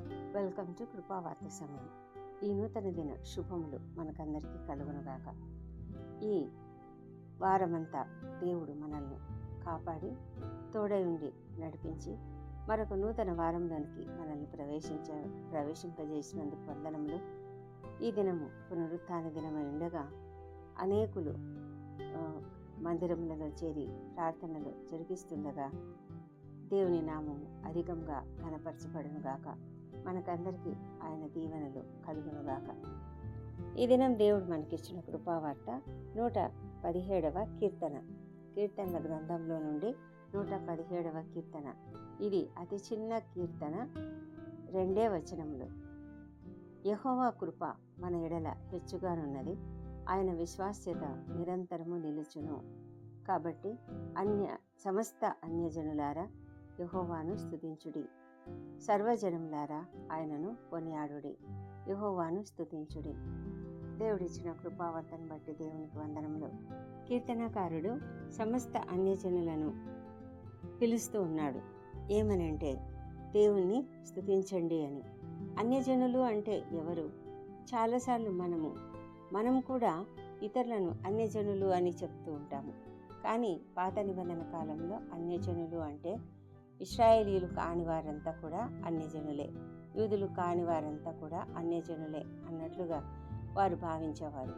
Welcome to కృపావార్త సమయం. ఈ నూతన దిన శుభములు మనకందరికీ కలుగునుగాక. ఈ వారమంతా దేవుడు మనల్ని కాపాడి తోడై ఉండి నడిపించి మరొక నూతన వారంలోనికి మనల్ని ప్రవేశించ ప్రవేశింపజేసినందుకు వందనములు. ఈ దినము పునరుత్థాన దినమై ఉండగా అనేకులు మందిరములలో చేరి ప్రార్థనలు జరిగిస్తుండగా దేవుని నామము అధికంగా కనపరచబడునుగాక మనకందరికీ ఆయన దీవెనలు కలుగునుగాక. ఈ దినం దేవుడు మనకిచ్చిన కృపావార్త నూట పదిహేడవ కీర్తన. కీర్తనల గ్రంథంలో నుండి నూట పదిహేడవ కీర్తన. ఇది అతి చిన్న కీర్తన. రెండే వచనములు. యహోవా కృప మన ఎడల హెచ్చుగానున్నది. ఆయన విశ్వాస్యత నిరంతరము నిలుచును. కాబట్టి అన్య సమస్త అన్యజనులారా యహోవాను స్థుతించుడి సర్వజనములారా ఆయనను కొనియాడుడి. యహోవాను స్థుతించుడి దేవుడిచ్చిన కృపావర్తను బట్టి దేవునికి వందనములు. కీర్తనకారుడు సమస్త అన్యజనులను పిలుస్తూ ఉన్నాడు. ఏమనంటే దేవుణ్ణి స్థుతించండి అని. అన్యజనులు అంటే ఎవరు? చాలాసార్లు మనము మనం కూడా ఇతరులను అన్యజనులు అని చెప్తూ ఉంటాము. కానీ పాత నిబంధన కాలంలో అన్యజనులు అంటే ఇస్రాయేలీలు కాని వారంతా కూడా అన్యజనులే. యూదులు కాని వారంతా కూడా అన్యజనులే అన్నట్లుగా వారు భావించేవారు.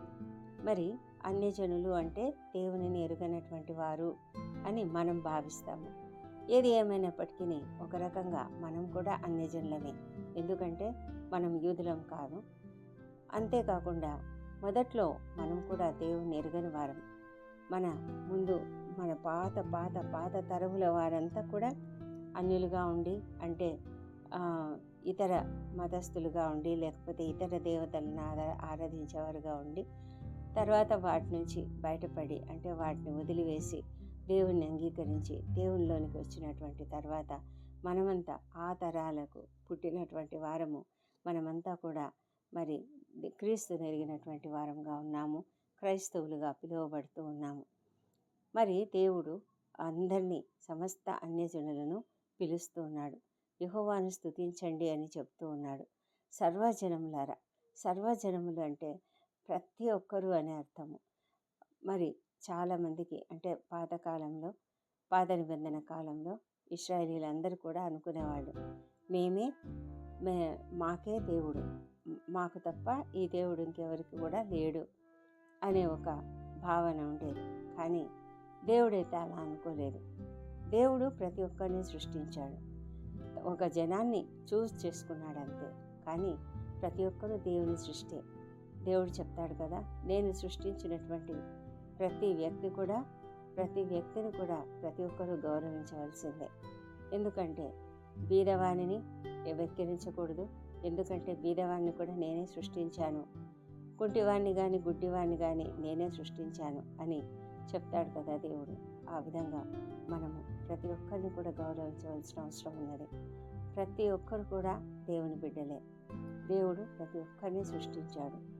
మరి అన్యజనులు అంటే దేవునిని ఎరుగనటువంటి వారు అని మనం భావిస్తాము. ఏది ఏమైనప్పటికీ ఒక రకంగా మనం కూడా అన్యజనులమే. ఎందుకంటే మనం యూదులం కాదు. అంతేకాకుండా మొదట్లో మనం కూడా దేవుని ఎరుగని వారం. మన ముందు మన పాత పాత పాత తరముల వారంతా కూడా అన్యులుగా ఉండి అంటే ఇతర మతస్థులుగా ఉండి లేకపోతే ఇతర దేవతలను ఆరా ఆరాధించేవారుగా ఉండి తర్వాత వాటి నుంచి బయటపడి అంటే వాటిని వదిలివేసి దేవుణ్ణి అంగీకరించి దేవునిలోనికి వచ్చినటువంటి తర్వాత మనమంతా ఆ తరాలకు పుట్టినటువంటి వారము. మనమంతా కూడా మరి క్రీస్తు నెరిగినటువంటి వారంగా ఉన్నాము. క్రైస్తవులుగా పిలువబడుతూ ఉన్నాము. మరి దేవుడు అందరినీ సమస్త అన్యజనులను పిలుస్తూ ఉన్నాడు యహోవాను స్తుతించండి అని చెప్తూ ఉన్నాడు. సర్వజనములారా సర్వజనములు అంటే ప్రతి ఒక్కరూ అనే అర్థము. మరి చాలామందికి అంటే పాతకాలంలో పాత నిబంధన కాలంలో ఇస్రాయలీలందరూ కూడా అనుకునేవాళ్ళు. మేమే మే మాకే దేవుడు. మాకు తప్ప ఈ దేవుడు ఇంకెవరికి కూడా లేడు అనే ఒక భావన ఉండేది. కానీ దేవుడైతే అలా అనుకోలేదు. దేవుడు ప్రతి ఒక్కరిని సృష్టించాడు. ఒక జనాన్ని చూస్ చేసుకున్నాడు అంతే కానీ ప్రతి ఒక్కరూ దేవుని సృష్టి. దేవుడు చెప్తాడు కదా నేను సృష్టించినటువంటి ప్రతి వ్యక్తి కూడా ప్రతి వ్యక్తిని కూడా ప్రతి ఒక్కరూ గౌరవించవలసిందే. ఎందుకంటే బీదవాణిని వెక్కిరించకూడదు ఎందుకంటే బీదవాణ్ణి కూడా నేనే సృష్టించాను. కుంటివాణ్ణి కానీ గుడ్డివాణ్ణి కానీ నేనే సృష్టించాను అని చెప్తాడు కదా దేవుడు. ఆ విధంగా మనము ప్రతి ఒక్కరిని కూడా గౌరవించవలసిన అవసరం ఉన్నది. ప్రతి ఒక్కరు కూడా దేవుని బిడ్డలే. దేవుడు ప్రతి ఒక్కరిని సృష్టించాడు.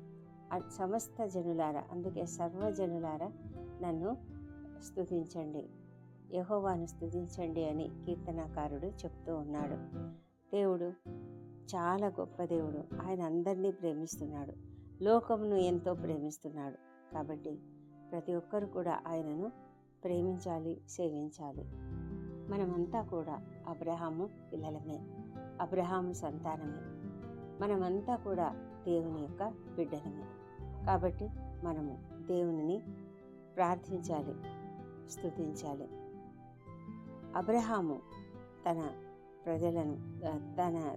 సమస్త జనులారా అందుకే సర్వజనులారా నన్ను స్థుతించండి యహోవాను స్థుతించండి అని కీర్తనాకారుడు చెప్తూ ఉన్నాడు. దేవుడు చాలా గొప్ప దేవుడు. ఆయన అందరినీ ప్రేమిస్తున్నాడు. లోకమును ఎంతో ప్రేమిస్తున్నాడు. కాబట్టి ప్రతి ఒక్కరు కూడా ఆయనను ప్రేమించాలి సేవించాలి. మనమంతా కూడా అబ్రహాము పిల్లలమే అబ్రహాము సంతానమే. మనమంతా కూడా దేవుని యొక్క బిడ్డలమే. కాబట్టి మనము దేవునిని ప్రార్థించాలి స్తుతించాలి. అబ్రహాము తన ప్రజలను తన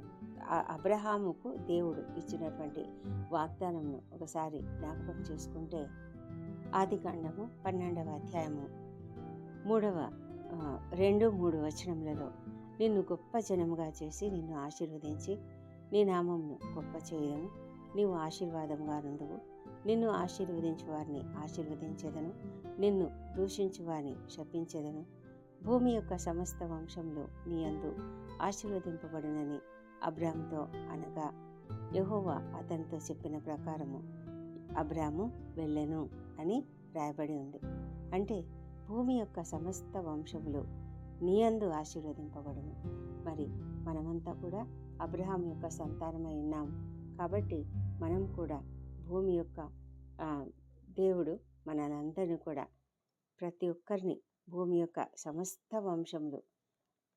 అబ్రహాముకు దేవుడు ఇచ్చినటువంటి వాగ్దానంను ఒకసారి జ్ఞాపకం చేసుకుంటే ఆది కాండము పన్నెండవ అధ్యాయము మూడవ రెండు మూడు వచనములలో నిన్ను గొప్ప జనముగా చేసి నిన్ను ఆశీర్వదించి నీ నామంను గొప్ప చేయదను. నీవు ఆశీర్వాదంగా నుండువు. నిన్ను ఆశీర్వదించు వారిని ఆశీర్వదించేదను. నిన్ను దూషించు వారిని శపించేదను. భూమి యొక్క సమస్త వంశంలో నీ అందు ఆశీర్వదింపబడినని అబ్రామ్తో అనగా యహోవా అతనితో చెప్పిన ప్రకారము అబ్రాము వెళ్ళెను అని రాయబడి ఉంది. అంటే భూమి యొక్క సమస్త వంశములు నీయందు ఆశీర్వదింపబడును. మరి మనమంతా కూడా అబ్రహాం యొక్క సంతానమై ఉన్నాం. కాబట్టి మనం కూడా భూమి యొక్క దేవుడు మనలందరినీ కూడా ప్రతి ఒక్కరిని భూమి యొక్క సమస్త వంశములు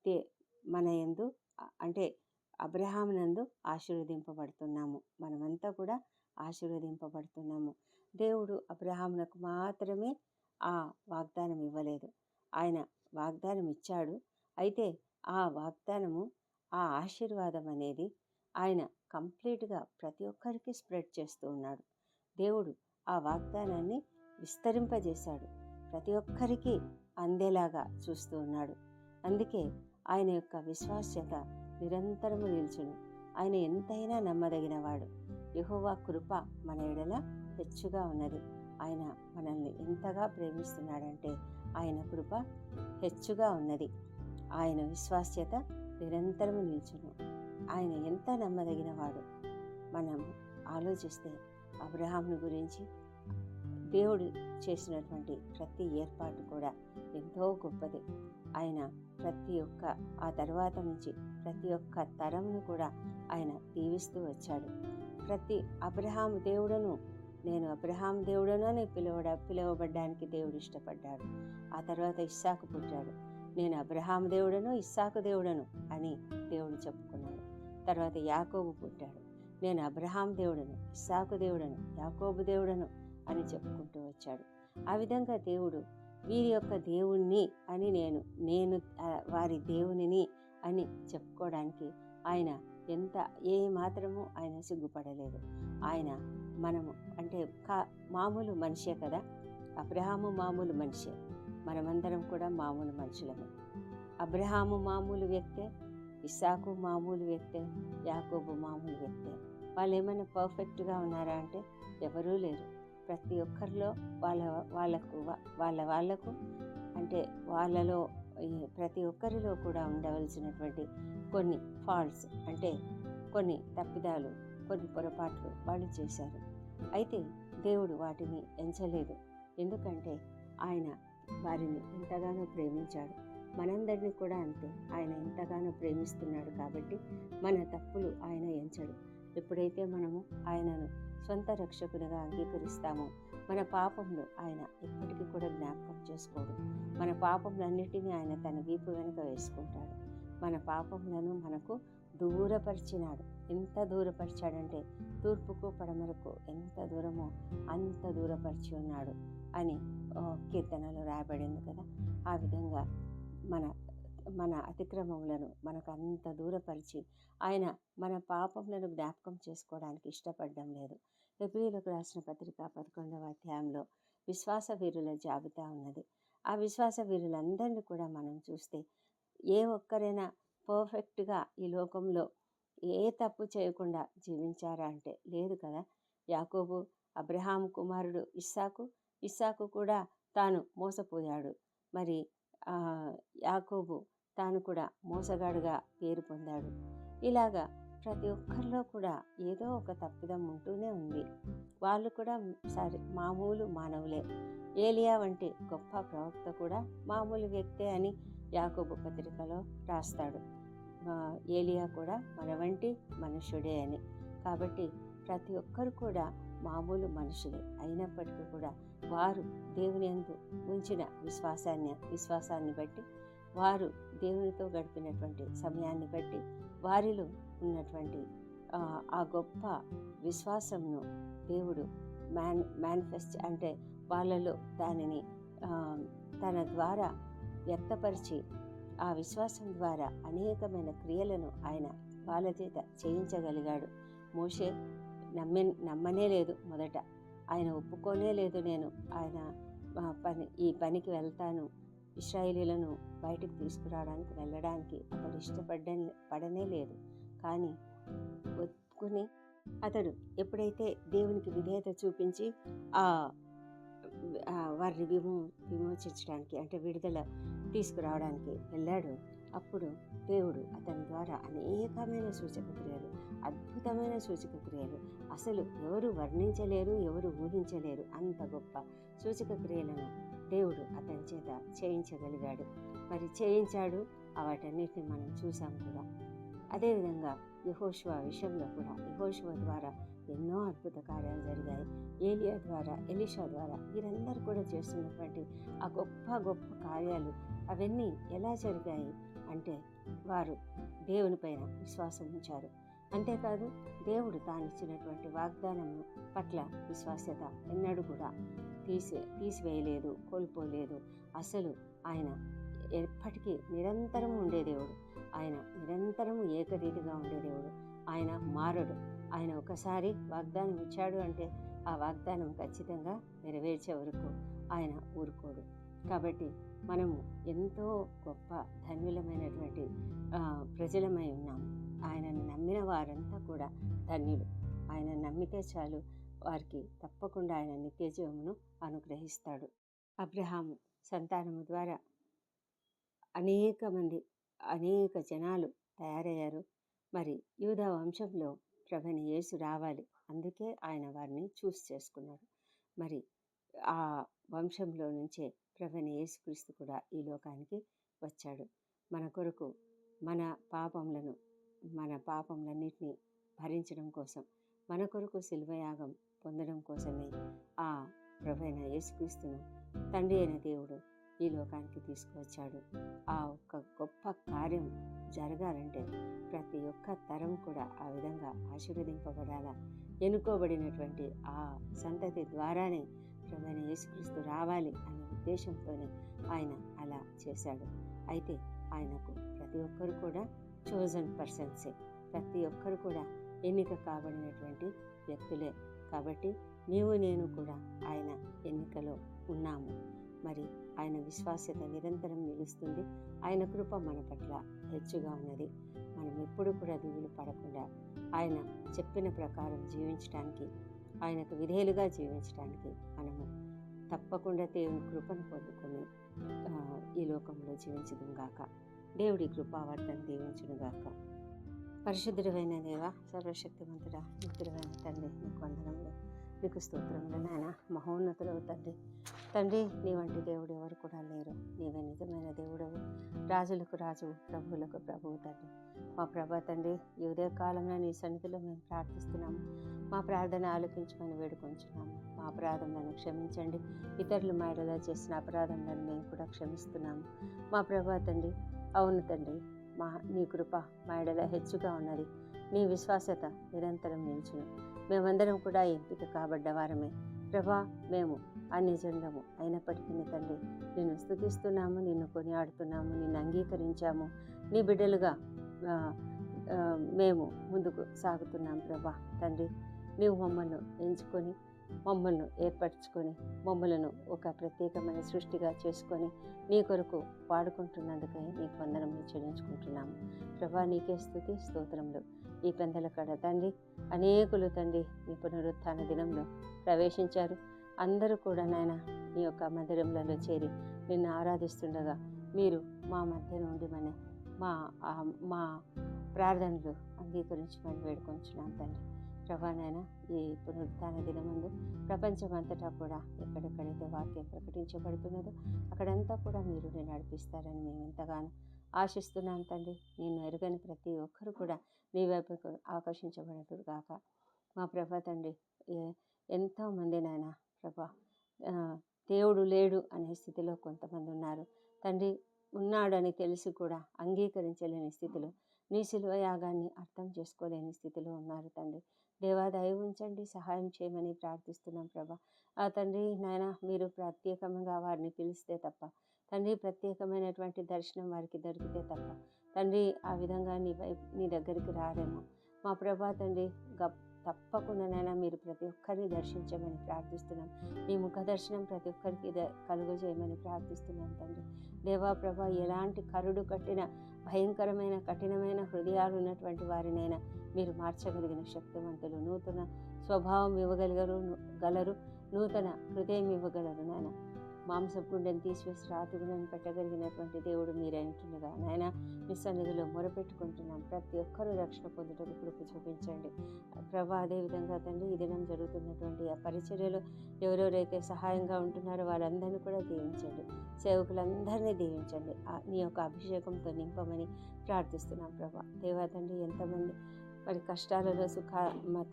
తే మన యందు అంటే అబ్రహాం నందు ఆశీర్వదింపబడుతున్నాము. మనమంతా కూడా ఆశీర్వదింపబడుతున్నాము. దేవుడు అబ్రహామునకు మాత్రమే ఆ వాగ్దానం ఇవ్వలేదు ఆయన వాగ్దానం ఇచ్చాడు అయితే ఆ వాగ్దానము ఆ ఆశీర్వాదం అనేది ఆయన కంప్లీట్గా ప్రతి ఒక్కరికి స్ప్రెడ్ చేస్తూ ఉన్నాడు. దేవుడు ఆ వాగ్దానాన్ని విస్తరింపజేశాడు. ప్రతి ఒక్కరికి అందేలాగా చూస్తూ ఉన్నాడు. అందుకే ఆయన యొక్క విశ్వాస్యత నిరంతరము నిల్చును. ఆయన ఎంతైనా నమ్మదగినవాడు. యహోవా కృప మన ఎడల హెచ్చుగా ఉన్నది. ఆయన మనల్ని ఎంతగా ప్రేమిస్తున్నాడంటే ఆయన కృప హెచ్చుగా ఉన్నది. ఆయన విశ్వాస్యత నిరంతరము నిల్చును. ఆయన ఎంత నమ్మదగినవాడు? మనం ఆలోచిస్తే అబ్రహాంను గురించి దేవుడు చేసినటువంటి ప్రతి ఏర్పాటు కూడా ఎంతో గొప్పది. ఆయన ప్రతి ఒక్క ఆ తర్వాత నుంచి ప్రతి ఒక్క తరంను కూడా ఆయన దీవిస్తూ వచ్చాడు. ప్రతి అబ్రహాము దేవుడను నేను అబ్రహాం దేవుడను అని పిలువడ పిలువబడ్డానికి దేవుడు ఇష్టపడ్డాడు. ఆ తర్వాత ఇస్సాకు పుట్టాడు. నేను అబ్రహాం దేవుడను ఇస్సాకు దేవుడను అని దేవుడు చెప్పుకున్నాడు. తర్వాత యాకోబు పుట్టాడు. నేను అబ్రహాం దేవుడను ఇస్సాకు దేవుడను యాకోబు దేవుడను అని చెప్పుకుంటూ వచ్చాడు. ఆ విధంగా దేవుడు వీరి యొక్క దేవుణ్ణి అని నేను నేను వారి దేవునిని అని చెప్పుకోవడానికి ఆయన ఎంత ఏ మాత్రము ఆయన సిగ్గుపడలేదు. ఆయన మనము అంటే కా మామూలు మనిషే కదా? అబ్రహాము మామూలు మనిషే. మనమందరం కూడా మామూలు మనుషులమే. అబ్రహాము మామూలు వ్యక్తే ఇస్సాకు మామూలు వ్యక్తే యాకోబు మామూలు వ్యక్తే. వాళ్ళు ఏమైనా పర్ఫెక్ట్గా ఉన్నారా అంటే ఎవరూ లేరు. ప్రతి ఒక్కరిలో వాళ్ళ వాళ్ళకు వా- వాళ్ళ వాళ్ళకు అంటే వాళ్ళలో ప్రతి ఒక్కరిలో కూడా ఉండవలసినటువంటి కొన్ని ఫాల్ట్స్ అంటే కొన్ని తప్పిదాలు కొన్ని పొరపాట్లు వాళ్ళు చేశారు. అయితే దేవుడు వాటిని ఎంచలేదు. ఎందుకంటే ఆయన వారిని ఎంతగానో ప్రేమించాడు. మనందరినీ కూడా అంతే. ఆయన ఎంతగానో ప్రేమిస్తున్నాడు కాబట్టి మన తప్పులు ఆయన ఎంచడు. ఎప్పుడైతే మనము ఆయనను సొంత రక్షకునిగా అంగీకరిస్తామో మన పాపంలో ఆయన ఎప్పటికీ కూడా జ్ఞాపకం చేసుకోడు. మన పాపములన్నిటినీ ఆయన తన వీపు వెనుక వేసుకుంటాడు. మన పాపములను మనకు దూరపరిచినాడు. ఎంత దూరపరిచాడంటే తూర్పుకు పడమరకు ఎంత దూరమో అంత దూరపరిచి ఉన్నాడు అని కీర్తనలో రాయబడింది కదా. ఆ విధంగా మన మన అతిక్రమములను మనకు అంత దూరపరిచి ఆయన మన పాపములను జ్ఞాపకం చేసుకోవడానికి ఇష్టపడడం లేదు. ఎబ్రిలకు రాసిన పత్రిక పదకొండవ అధ్యాయంలో విశ్వాస వీరుల జాబితా ఉన్నది. ఆ విశ్వాస వీరులందరినీ కూడా మనం చూస్తే ఏ ఒక్కరైనా పర్ఫెక్ట్గా ఈ లోకంలో ఏ తప్పు చేయకుండా జీవించారా అంటే లేదు కదా. యాకోబు అబ్రహాం కుమారుడు ఇస్సాకు ఇస్సాకు కూడా తాను మోసపోయాడు. మరి యాకోబు తాను కూడా మోసగాడుగా పేరు పొందాడు. ఇలాగా ప్రతి ఒక్కరిలో కూడా ఏదో ఒక తప్పిదం ఉంటూనే ఉంది. వాళ్ళు కూడా సరే మామూలు మానవులే. ఏలియా వంటి గొప్ప ప్రవక్త కూడా మామూలు వ్యక్తే అని యాకోబు పత్రికలో రాస్తాడు. ఏలియా కూడా మన వంటి మనుషుడే అని. కాబట్టి ప్రతి ఒక్కరు కూడా మామూలు మనుషులే. అయినప్పటికీ కూడా వారు దేవుని యందు ఉంచిన విశ్వాసాన్ని విశ్వాసాన్ని బట్టి వారు దేవునితో గడిపినటువంటి సమయాన్ని బట్టి వారిలో ఉన్నటువంటి ఆ, గొప్ప విశ్వాసంను దేవుడు మ్యాన్ మేనిఫెస్ట్ అంటే వాళ్ళలో దానిని తన ద్వారా వ్యక్తపరిచి ఆ విశ్వాసం ద్వారా అనేకమైన క్రియలను ఆయన వాళ్ళ చేత చేయించగలిగాడు. మోషే నమ్మే నమ్మనే లేదు మొదట. ఆయన ఒప్పుకోనే లేదు నేను. ఆయన పని ఈ పనికి వెళ్తాను. ఇస్రాయిలీలను బయటికి తీసుకురావడానికి వెళ్ళడానికి అతడు ఇష్టపడ్డ పడనే లేదు. కానీ ఒప్పుకుని అతడు ఎప్పుడైతే దేవునికి విధేయత చూపించి ఆ ఆ వారిని విమో విమోచించడానికి అంటే విడుదల తీసుకురావడానికి వెళ్ళాడు. అప్పుడు దేవుడు అతని ద్వారా అనేకమైన సూచక క్రియలు అద్భుతమైన సూచక క్రియలు అసలు ఎవరు వర్ణించలేరు ఎవరు ఊహించలేరు అంత గొప్ప సూచక క్రియలను దేవుడు అతని చేత చేయించగలిగాడు. మరి చేయించాడు వాటన్నిటిని మనం చూసాం కూడా అదేవిధంగా యహోశివ విషయంలో కూడా యహోశివ ద్వారా ఎన్నో అద్భుత కార్యాలు జరిగాయి. ఏలియా ద్వారా ఎలిషా ద్వారా వీరందరూ కూడా చేస్తున్నటువంటి ఆ గొప్ప గొప్ప కార్యాలు అవన్నీ ఎలా జరిగాయి అంటే వారు దేవుని పైన విశ్వాసం ఉంచారు. అంతేకాదు దేవుడు తాను ఇచ్చినటువంటి వాగ్దానం పట్ల విశ్వాస్యత ఎన్నడూ కూడా తీసి తీసివేయలేదు కోల్పోలేదు. అసలు ఆయన ఎప్పటికీ నిరంతరం ఉండే దేవుడు. ఆయన నిరంతరం ఏకరీతిగా ఉండే దేవుడు. ఆయన మారడు. ఆయన ఒకసారి వాగ్దానం ఇచ్చాడు అంటే ఆ వాగ్దానం ఖచ్చితంగా నెరవేర్చే వరకు ఆయన ఊరుకోడు. కాబట్టి మనము ఎంతో గొప్ప ధన్యులమైనటువంటి ప్రజలమై ఉన్నాము. ఆయనను నమ్మిన వారంతా కూడా ధన్యులు. ఆయన నమ్మితే చాలు వారికి తప్పకుండా ఆయన నిత్య జీవమును అనుగ్రహిస్తాడు. అబ్రహాము సంతానము ద్వారా అనేక మంది అనేక జనాలు తయారయ్యారు. మరి యూదా వంశంలో ప్రభని యేసు రావాలి. అందుకే ఆయన వారిని చూస్ చేసుకున్నాడు మరి ఆ వంశంలో నుంచే ప్రభుని యేసుక్రీస్తు కూడా ఈ లోకానికి వచ్చాడు. మన కొరకు మన పాపములను మన పాపములన్నిటినీ భరించడం కోసం మన కొరకు శిల్వయాగం పొందడం కోసమే ఆ ప్రభు అయిన యేసుక్రీస్తును తండ్రి అయిన దేవుడు ఈ లోకానికి తీసుకువచ్చాడు. ఆ ఒక్క గొప్ప కార్యం జరగాలంటే ప్రతి ఒక్క తరం కూడా ఆ విధంగా ఆశీర్వదింపబడాలా? ఎన్నుకోబడినటువంటి ఆ సంతతి ద్వారానే ప్రభు యేసుక్రీస్తు రావాలి అనే ఉద్దేశంతోనే ఆయన అలా చేశాడు. అయితే ఆయనకు ప్రతి ఒక్కరు కూడా చోజన్ పర్సన్సే ప్రతి ఒక్కరు కూడా ఎన్నిక కాబడినటువంటి వ్యక్తులే. కాబట్టి నీవు నేను కూడా ఆయన ఎన్నికలో ఉన్నాము. మరి ఆయన విశ్వాస్యత నిరంతరం నిలుస్తుంది. ఆయన కృప మన పట్ల హెచ్చుగా ఉన్నది. మనం ఎప్పుడు కూడా దిగులు పడకుండా ఆయన చెప్పిన ప్రకారం జీవించడానికి ఆయనకు విధేయులుగా జీవించడానికి మనము తప్పకుండా దేవుని కృపను పొందుకొని ఈ లోకంలో జీవించదుగాక దేవుడి కృపావర్తన దీవించునుగాక పరిశుద్ధుడమైన దేవ సర్వశక్తివంతుడ మిత్రుడైన తండ్రి నీకు వందనంలో నీకు స్తోత్రంలో నాయన. మహోన్నతుడవు తండ్రి. తండ్రి నీ వంటి దేవుడు ఎవరు కూడా లేరు. నీవే నిజమైన దేవుడవు. రాజులకు రాజు ప్రభువులకు ప్రభువు తండ్రి. మా ప్రభా తండ్రి ఈ కాలంలో నీ సన్నిధిలో మేము ప్రార్థిస్తున్నాము. మా ప్రార్థన ఆలకించమని వేడుకొంచున్నాము. మా అపరాధములను క్షమించండి. ఇతరులు మా ఎడల చేసిన అపరాధములను మేము కూడా క్షమిస్తున్నాము. మా ప్రభా తండ్రి అవును తండ్రి మా నీ కృప మా ఎడల హెచ్చుగా ఉన్నది. నీ విశ్వాసత నిరంతరం నిలిచును. మేమందరం కూడా ఎంపిక కాబడ్డ వారమే. ప్రభా మేము అన్ని జనులము అయినప్పటికీ తండ్రి నిన్ను స్థుతిస్తున్నాము నిన్ను కొనియాడుతున్నాము నిన్ను అంగీకరించాము. నీ బిడ్డలుగా మేము ముందుకు సాగుతున్నాం ప్రభా తండ్రి. నీవు మమ్మల్ని ఎంచుకొని మమ్మల్ని ఏర్పరచుకొని మమ్మలను ఒక ప్రత్యేకమైన సృష్టిగా చేసుకొని నీ కొరకు వాడుకుంటున్నందుకై నీకు వందనములు చెల్లించుకుంటున్నాము. ప్రభా నీకే స్థుతి స్తోత్రములు. ఈ పెందల కడ తండ్రి అనేకులు తండ్రి నీ పునరుత్థాన దినంలో ప్రవేశించారు. అందరూ కూడా నాయన నీ యొక్క మందిరంలలో చేరి నిన్ను ఆరాధిస్తుండగా మీరు మా మధ్య నుండి మన మా మా ప్రార్థనలు అంగీకరించమని వేడుకొంచున్నాను తండ్రి. ప్రభానైన ఈ పునరుద్ధాన దినమందు ప్రపంచమంతటా కూడా ఎక్కడెక్కడైతే వాక్యం ప్రకటించబడుతున్నదో అక్కడంతా కూడా మీరు నేను నడిపిస్తారని మేము ఎంతగానో ఆశిస్తున్నాం తండ్రి. నేను ఎరుగని ప్రతి ఒక్కరు కూడా మీ వైపుకు ఆకర్షించబడదురు కాక మా ప్రభా తండ్రి ఎంతోమంది ఎంతో నాయన ప్రభా దేవుడు లేడు అనే స్థితిలో కొంతమంది ఉన్నారు. తండ్రి ఉన్నాడని తెలిసి కూడా అంగీకరించలేని స్థితిలో నీ శిలువ యాగాన్ని అర్థం చేసుకోలేని స్థితిలో ఉన్నారు తండ్రి. దేవా దయ ఉంచండి. సహాయం చేయమని ప్రార్థిస్తున్నాం ప్రభా. ఆ తండ్రి నాయన మీరు ప్రత్యేకంగా వారిని పిలిస్తే తప్ప తండ్రి ప్రత్యేకమైనటువంటి దర్శనం వారికి దొరికితే తప్ప తండ్రి ఆ విధంగా నీ వైపు నీ దగ్గరికి రారేమో. మా ప్రభా తండ్రి గప్ తప్పకుండానైనా మీరు ప్రతి ఒక్కరిని దర్శించమని ప్రార్థిస్తున్నాం. నీ ముఖ దర్శనం ప్రతి ఒక్కరికి కలుగు కలుగజేయమని ప్రార్థిస్తున్నాం తండ్రి. దేవాప్రభ ఎలాంటి కరుడు కట్టిన భయంకరమైన కఠినమైన హృదయాలు ఉన్నటువంటి వారినైనా మీరు మార్చగలిగిన శక్తివంతులు నూతన స్వభావం ఇవ్వగలిగరు గలరు నూతన హృదయం ఇవ్వగలరు నాయన. మాంసపు గుండెని తీసివేసి రాతి గుండెని పెట్టగలిగినటువంటి దేవుడు మీరే అంటుండగా నాయన. మీ సన్నిధిలో మొరపెట్టుకుంటున్నాం. ప్రతి ఒక్కరూ రక్షణ పొందుటకు కృప చూపించండి. ప్రభా అదేవిధంగా తండ్రి ఈ దినం జరుగుతున్నటువంటి ఆ పరిచర్యలో ఎవరెవరైతే సహాయంగా ఉంటున్నారో వారందరినీ కూడా దీవించండి. సేవకులందరినీ దీవించండి. నీ యొక్క అభిషేకంతో నింపమని ప్రార్థిస్తున్నాం ప్రభా. దేవా తండ్రి ఎంతమంది వారి కష్టాలలో సుఖ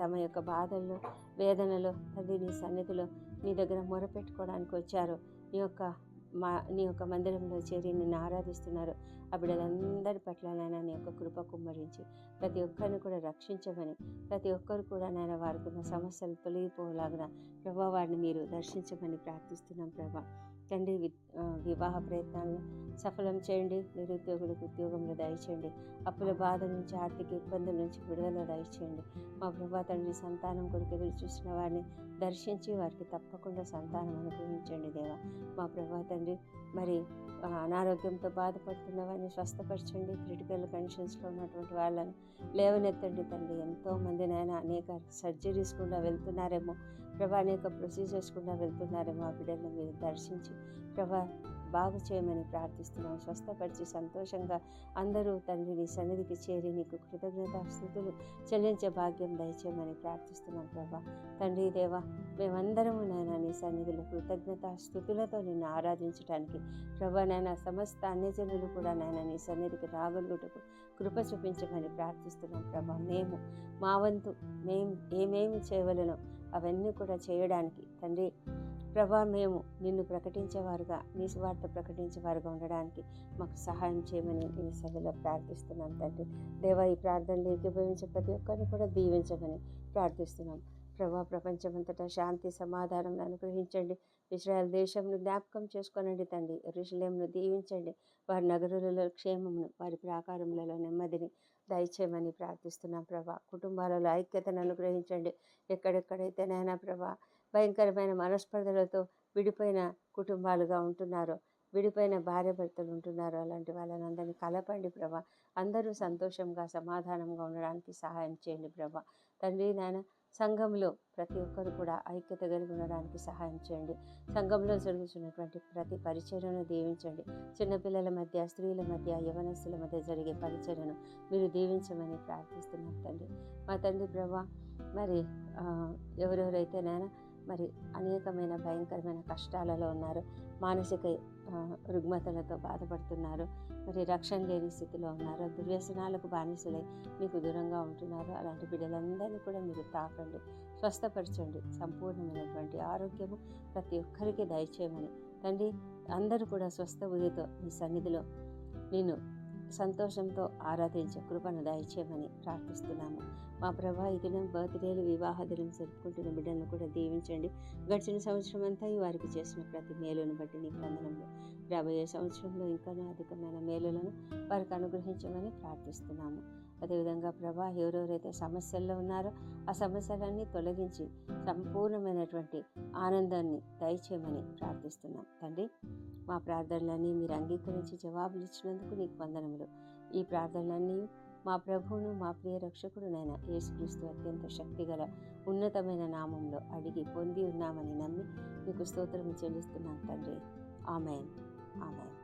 తమ యొక్క బాధల్లో వేదనలో తండ్రి నీ సన్నిధిలో నీ దగ్గర మొరపెట్టుకోవడానికి వచ్చారు. నీ యొక్క మా నీ యొక్క మందిరంలో చేరి నిన్ను ఆరాధిస్తున్నారు. అప్పుడు అందరి పట్ల నాయన నీ యొక్క కృప కుమ్మరించి ప్రతి ఒక్కరిని కూడా రక్షించమని ప్రతి ఒక్కరు కూడా నాయన వారికి ఉన్న సమస్యలు తొలగిపోలాగిన ప్రభా వారిని మీరు దర్శించమని ప్రార్థిస్తున్నాం ప్రభా. తండ్రి వివాహ ప్రయత్నాలను సఫలం చేయండి నిరుద్యోగులకు ఉద్యోగంలో దయచేయండి అప్పుల బాధ నుంచి ఆర్థిక ఇబ్బందుల నుంచి విడుదల దయచేయండి. మా ప్రభా తండ్రి సంతానం కొరకు ఎదురు చూసిన వారిని దర్శించి వారికి తప్పకుండా సంతానం అనుగ్రహించండి దేవా. మా ప్రభా తండ్రి మరి అనారోగ్యంతో బాధపడుతున్న వారిని స్వస్థపరచండి క్రిటికల్ కండిషన్స్లో ఉన్నటువంటి వాళ్ళని లేవనెత్తండి తండ్రి. ఎంతో మంది నాయన అనేక సర్జరీస్ కూడా వెళ్తున్నారేమో ప్రభా అనేక ప్రొసీజర్స్ కూడా వెళ్తున్నారేమో ఆ బిడ్డలను మీరు దర్శించి. ప్రభా బాగు చేయమని ప్రార్థిస్తున్నాం స్వస్థపరిచి సంతోషంగా అందరూ తండ్రి నీ సన్నిధికి చేరి నీకు కృతజ్ఞత స్థుతులు చెల్లించే భాగ్యం దయచేయమని ప్రార్థిస్తున్నాం ప్రభా. తండ్రి దేవా మేమందరము నాయన నీ సన్నిధిలో కృతజ్ఞత స్థుతులతో నిన్ను ఆరాధించడానికి ప్రభా నాయన సమస్త అన్యజనులు కూడా నాయన నీ సన్నిధికి రాగలుగుటకు కృప చూపించమని ప్రార్థిస్తున్నాం ప్రభా. మేము మా వంతు మేము ఏమేమి చేయవలనో అవన్నీ కూడా చేయడానికి తండ్రి ప్రభా మేము నిన్ను ప్రకటించేవారుగా నీ స్వార్థ ప్రకటించేవారుగా ఉండడానికి మాకు సహాయం చేయమని నీ సభలో ప్రార్థిస్తున్నాం తండ్రి. దేవా ఈ ప్రార్థనలు ఏకీభవించే ప్రతి ఒక్కరిని కూడా దీవించమని ప్రార్థిస్తున్నాం. ప్రభా ప్రపంచమంతటా శాంతి సమాధానం అనుగ్రహించండి. ఇజ్రాయెల్ దేశంను జ్ఞాపకం చేసుకోనండి తండ్రి. ఋషులేమును దీవించండి. వారి నగరులలో క్షేమమును వారి ప్రాకారములలో నెమ్మదిని దయచేయమని ప్రార్థిస్తున్నాం ప్రభా. కుటుంబాలలో ఐక్యతను అనుగ్రహించండి. ఎక్కడెక్కడైతేనైనా ప్రభా భయంకరమైన మనస్పర్ధలతో విడిపోయిన కుటుంబాలుగా ఉంటున్నారో. విడిపోయిన భార్య భర్తలు ఉంటున్నారో. అలాంటి వాళ్ళని అందరినీ కలపండి ప్రభా. అందరూ సంతోషంగా సమాధానంగా ఉండడానికి సహాయం చేయండి ప్రభా. తండ్రి నాయన సంఘంలో ప్రతి ఒక్కరు కూడా ఐక్యత కలిగి ఉండడానికి సహాయం చేయండి. సంఘంలో జరుగుతున్నటువంటి ప్రతి పరిచర్యను దీవించండి. చిన్నపిల్లల మధ్య స్త్రీల మధ్య యవనస్తుల మధ్య జరిగే పరిచర్యను మీరు దీవించమని ప్రార్థిస్తున్నాం తండ్రి. మా తండ్రి ప్రభా మరి ఎవరెవరైతే నాయన మరి అనేకమైన భయంకరమైన కష్టాలలో ఉన్నారు. మానసిక రుగ్మతలతో బాధపడుతున్నారు. మరి రక్షణ లేని స్థితిలో ఉన్నారు. దుర్వ్యసనాలకు బానిసలై మీకు దూరంగా ఉంటున్నారు. అలాంటి బిడ్డలందరినీ కూడా మీరు తాకండి. స్వస్థపరచండి. సంపూర్ణమైనటువంటి ఆరోగ్యము ప్రతి ఒక్కరికి దయచేయమని. తండ్రి అందరూ కూడా స్వస్థ బుద్ధితో మీ సన్నిధిలో నేను సంతోషంతో ఆరాధించే కృపను దయచేయమని ప్రార్థిస్తున్నాము. మా ప్రభా ఈ దినం బర్త్డేలు వివాహ దినం జరుపుకుంటున్న బిడ్డలను కూడా దీవించండి. గడిచిన సంవత్సరం అంతా ఈ వారికి చేసిన ప్రతి మేలును బట్టి నీ వందనంలో రాబోయే సంవత్సరంలో ఇంకా అధికమైన మేలులను వారికి అనుగ్రహించమని ప్రార్థిస్తున్నాము. అదేవిధంగా ప్రభా ఎవరెవరైతే సమస్యల్లో ఉన్నారో ఆ సమస్యలన్నీ తొలగించి సంపూర్ణమైనటువంటి ఆనందాన్ని దయచేయమని ప్రార్థిస్తున్నాం. తండ్రి మా ప్రార్థనలన్నీ మీరు అంగీకరించి జవాబులు ఇచ్చినందుకు నీకు వందనములు. ఈ ప్రార్థనలన్నీ మా ప్రభువును మా ప్రియ రక్షకుడునైన యేసుక్రీస్తు అత్యంత శక్తిగల ఉన్నతమైన నామంలో అడిగి పొంది ఉన్నామని నమ్మి మీకు స్తోత్రం చెల్లిస్తున్నాం తండ్రి. ఆమెన్. ఆమెన్.